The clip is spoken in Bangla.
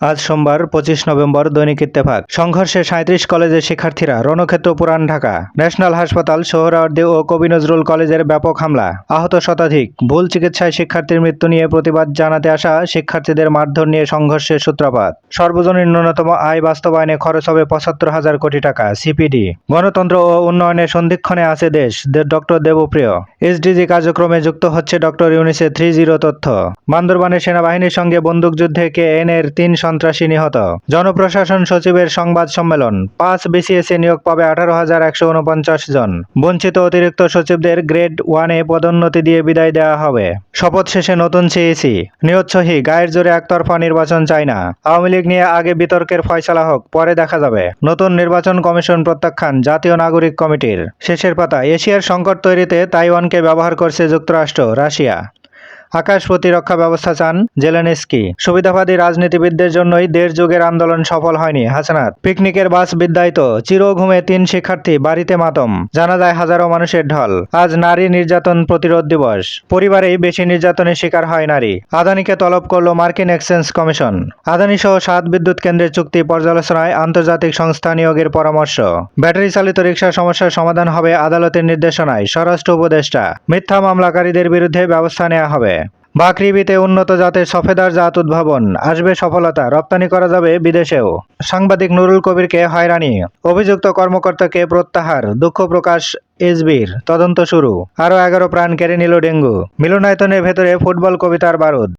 আজ সোমবার, পঁচিশ নভেম্বর, দৈনিক ইত্তেফাক। সংঘর্ষে সাঁত্রিশ কলেজের শিক্ষার্থীরা রণক্ষেত্র পুরান ঢাকা। ন্যাশনাল হাসপাতাল, সোহরাওয়ার্দী ও কবি নজরুল কলেজের ব্যাপক হামলা। আহত শতাধিক। ভুল চিকিৎসায় শিক্ষার্থীর মৃত্যু নিয়ে প্রতিবাদ জানাতে আসা শিক্ষার্থীদের মারধর নিয়ে সংঘর্ষের সূত্রপাত। সর্বজনীন ন্যূনতম আয় বাস্তবায়নে খরচ হবে পঁচাত্তর হাজার কোটি টাকা, সিপিডি। গণতন্ত্র ও উন্নয়নের সন্ধিক্ষণে আছে দেশ ডক্টর দেবপ্রিয়। এসডিজি কার্যক্রমে যুক্ত হচ্ছে ডক্টর ইউনিসে থ্রি জিরো তথ্য। বান্দরবানের সেনাবাহিনীর সঙ্গে বন্দুকযুদ্ধে কে এন এর তিন সন্ত্রাসী নিহত। জনপ্রশাসন সচিবের সংবাদ সম্মেলন। পাঁচ বিসিএসএ নিয়োগ পাবে আঠারো হাজার একশো উনপঞ্চাশ জন। বঞ্চিত অতিরিক্ত সচিবদের গ্রেড ওয়ানে পদোন্নতি দিয়ে বিদায় দেওয়া হবে। শপথ শেষে নতুন সিইসি। নিয়চ্ছহি গায়ের জোরে একতরফা নির্বাচন চাই না। আওয়ামী লীগ নিয়ে আগে বিতর্কের ফয়সালা হোক, পরে দেখা যাবে। নতুন নির্বাচন কমিশন প্রত্যাখ্যান জাতীয় নাগরিক কমিটির। শেষের পাতা, এশিয়ার সংকট তৈরিতে তাইওয়ানকে ব্যবহার করছে যুক্তরাষ্ট্র, রাশিয়া। আকাশ প্রতিরক্ষা ব্যবস্থা চান জেলেনস্কি। সুবিধাবাদী রাজনীতিবিদদের জন্যই দেড় যুগের আন্দোলন সফল হয়নি হাসানাত। পিকনিকের বাস বিদ্যায়িত চির ঘুমে তিন শিক্ষার্থী বাড়িতে মাতম। জানা যায় হাজারো মানুষের ঢল। আজ নারী নির্যাতন প্রতিরোধ দিবস। পরিবারেই বেশি নির্যাতনের শিকার হয় নারী। আদানিকে তলব করল মার্কিন এক্সচেঞ্জ কমিশন। আদানি সহ সাত বিদ্যুৎ কেন্দ্রের চুক্তি পর্যালোচনায় আন্তর্জাতিক সংস্থা নিয়োগের পরামর্শ। ব্যাটারি চালিত রিক্সা সমস্যার সমাধান হবে আদালতের নির্দেশনায়। স্বরাষ্ট্র উপদেষ্টা, মিথ্যা মামলাকারীদের বিরুদ্ধে ব্যবস্থা নেওয়া হবে। বাকরিবিতে উন্নত জাতের সফেদার জাত উদ্ভাবন। আসবে সফলতা, রপ্তানি করা যাবে বিদেশেও। সাংবাদিক নুরুল কবিরকে হয়রানি। অভিযুক্ত কর্মকর্তাকে প্রত্যাহার, দুঃখ প্রকাশ এসবির। তদন্ত শুরু। আরও এগারো প্রাণ কেড়ে নিল ডেঙ্গু। মিলনায়তনের ভেতরে ফুটবল কবিতার বারুদ।